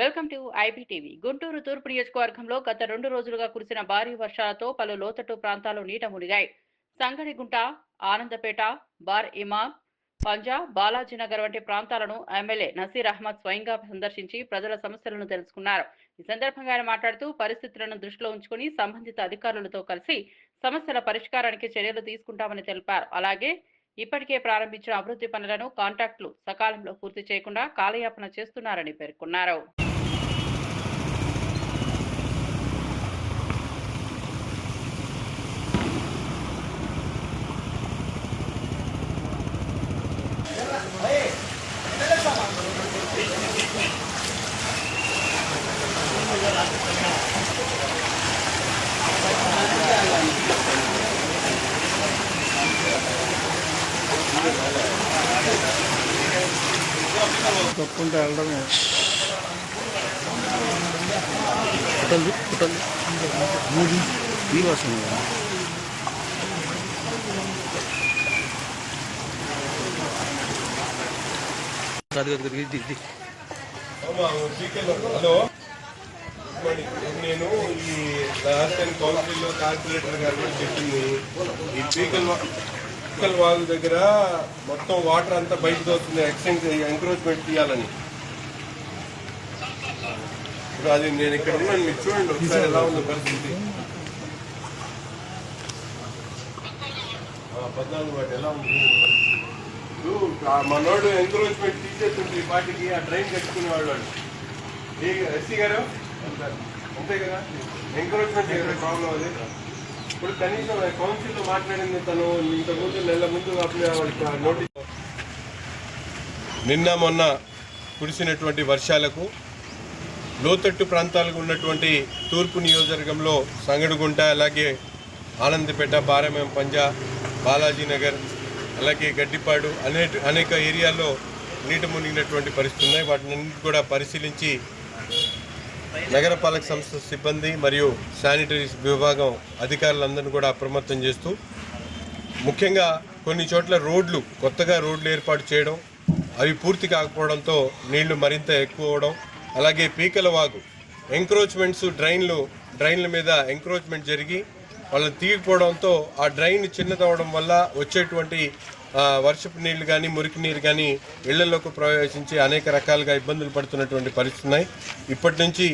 Welcome to IBTV Guntur తూర్పు నియోజకవర్గంలో గత రెండు రోజులుగా కురిసిన భారీ వర్షాలతో పలు లోతట్టు ప్రాంతాలు నీట మునిగాయి. సంగడిగుంట ఆనందపేట బార్ ఇమాం పంజా బాలాజీనగర్ వంటి ప్రాంతాలను ఎమ్మెల్యే నసీర్ అహ్మద్ స్వయంగా సందర్శించి ప్రజల సమస్యలను తెలుసుకున్నారు. ఈ సందర్భంగా ఆయన మాట్లాడుతూ పరిస్థితులను దృష్టిలో ఉంచుకుని సంబంధిత అధికారులతో కలిసి సమస్యల పరిష్కారానికి చర్యలు తీసుకుంటామని తెలిపారు. అలాగే ఇప్పటికే ప్రారంభించిన అభివృద్ధి పనులను కాంట్రాక్టులు సకాలంలో పూర్తి చేయకుండా కాలయాపన చేస్తున్నారని పేర్కొన్నారు. తప్పుంటే వెళ్ళడమే. కుట్టండి కుట్టండి ఈ వర్షం కదా? అది అది ఇది ఇది. హలో? నేను ఈ రాజధాని కౌన్సిల్లో కార్పొరేటర్ గారు చెప్పింది. ఈ పీకల్ వా- వాల్ దగ్గర మొత్తం వాటర్ అంతా బయటకు వస్తుంది ఎక్స్టెంట్ ఎంకరేజ్మెంట్ తీయాలని. ఇప్పుడు అది నేను ఇక్కడ ఉన్నాను మీరు చూడండి ఒకసారి ఎలా ఉంది పరిస్థితి. ఆ, పద్నాలుగు వాటి ఎలా ఉంది? మనోడు ఎంకరేజ్మెంట్ తీసేస్తుంది ఈ పాటికి ఆ ట్రైన్ కట్టుకునే వాళ్ళు. ఎస్సీ గారు? అంతే కదా. ఎంకరేజ్మెంట్ ప్రాబ్లం అది. ఇప్పుడు కనీసం కౌన్సిల్లో మాట్లాడింది తను ఇంత ముందు నెల ముందు నోటీస్ నిన్న మొన్న కురిసినటువంటి వర్షాలకు లోతట్టు ప్రాంతాలకు ఉన్నటువంటి తూర్పు నియోజకవర్గంలో సంగడుగుంట అలాగే ఆనందపేట బారమేం పంజా బాలాజీ నగర్ అలాగే గడ్డిపాడు అనే అనేక ఏరియాల్లో నీట మునిగినటువంటి పరిస్థితులు ఉన్నాయి. వాటిని కూడా పరిశీలించి నగరపాలక సంస్థ సిబ్బంది మరియు శానిటరీ విభాగం అధికారులందరినీ కూడా అప్రమత్తం చేస్తూ ముఖ్యంగా కొన్ని చోట్ల రోడ్లు కొత్తగా రోడ్లు ఏర్పాటు చేయడం అవి పూర్తి కాకపోవడంతో నీళ్ళు మరింత ఎక్కువ అవడం అలాగే పీకల వాగు ఎంక్రోచ్మెంట్స్ డ్రైన్లు డ్రైన్ల మీద ఎంక్రోచ్మెంట్ జరిగి వాళ్ళని తీయకపోవడంతో ఆ డ్రైన్ చిన్నదవడం వల్ల వచ్చేటువంటి వర్షపు నీళ్ళు కానీ మురికి నీరు కానీ ఇళ్ళలోకి ప్రవేశించి అనేక రకాలుగా ఇబ్బందులు పడుతున్నటువంటి పరిస్థితి ఉన్నాయి. ఇప్పటి నుంచి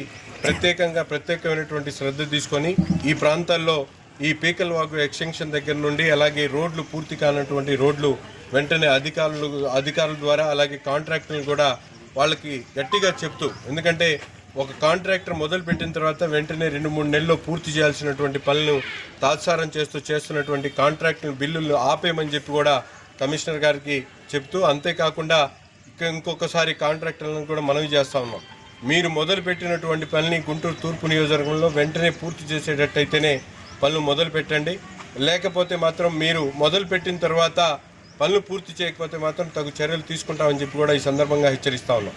ప్రత్యేకంగా ప్రత్యేకమైనటువంటి శ్రద్ధ తీసుకొని ఈ ప్రాంతాల్లో ఈ పీకల్ వాగు ఎక్స్టెన్షన్ దగ్గర నుండి అలాగే రోడ్లు పూర్తి కానటువంటి రోడ్లు వెంటనే అధికారులు అధికారుల ద్వారా అలాగే కాంట్రాక్టులు కూడా వాళ్ళకి గట్టిగా చెప్తూ ఎందుకంటే ఒక కాంట్రాక్టర్ మొదలు పెట్టిన తర్వాత వెంటనే రెండు మూడు నెలల్లో పూర్తి చేయాల్సినటువంటి పనులను తాత్సారం చేస్తూ చేస్తున్నటువంటి కాంట్రాక్టులు బిల్లులు ఆపేయమని చెప్పి కూడా కమిషనర్ గారికి చెప్తూ అంతేకాకుండా ఇంకొకసారి కాంట్రాక్టర్లను కూడా మనవి చేస్తా ఉన్నాం. మీరు మొదలు పెట్టినటువంటి పనిని గుంటూరు తూర్పు నియోజకవర్గంలో వెంటనే పూర్తి చేసేటట్టయితేనే పనులు మొదలు పెట్టండి లేకపోతే మాత్రం మీరు మొదలు పెట్టిన తర్వాత పనులు పూర్తి చేయకపోతే మాత్రం తగు చర్యలు తీసుకుంటామని చెప్పి కూడా ఈ సందర్భంగా హెచ్చరిస్తా ఉన్నాం.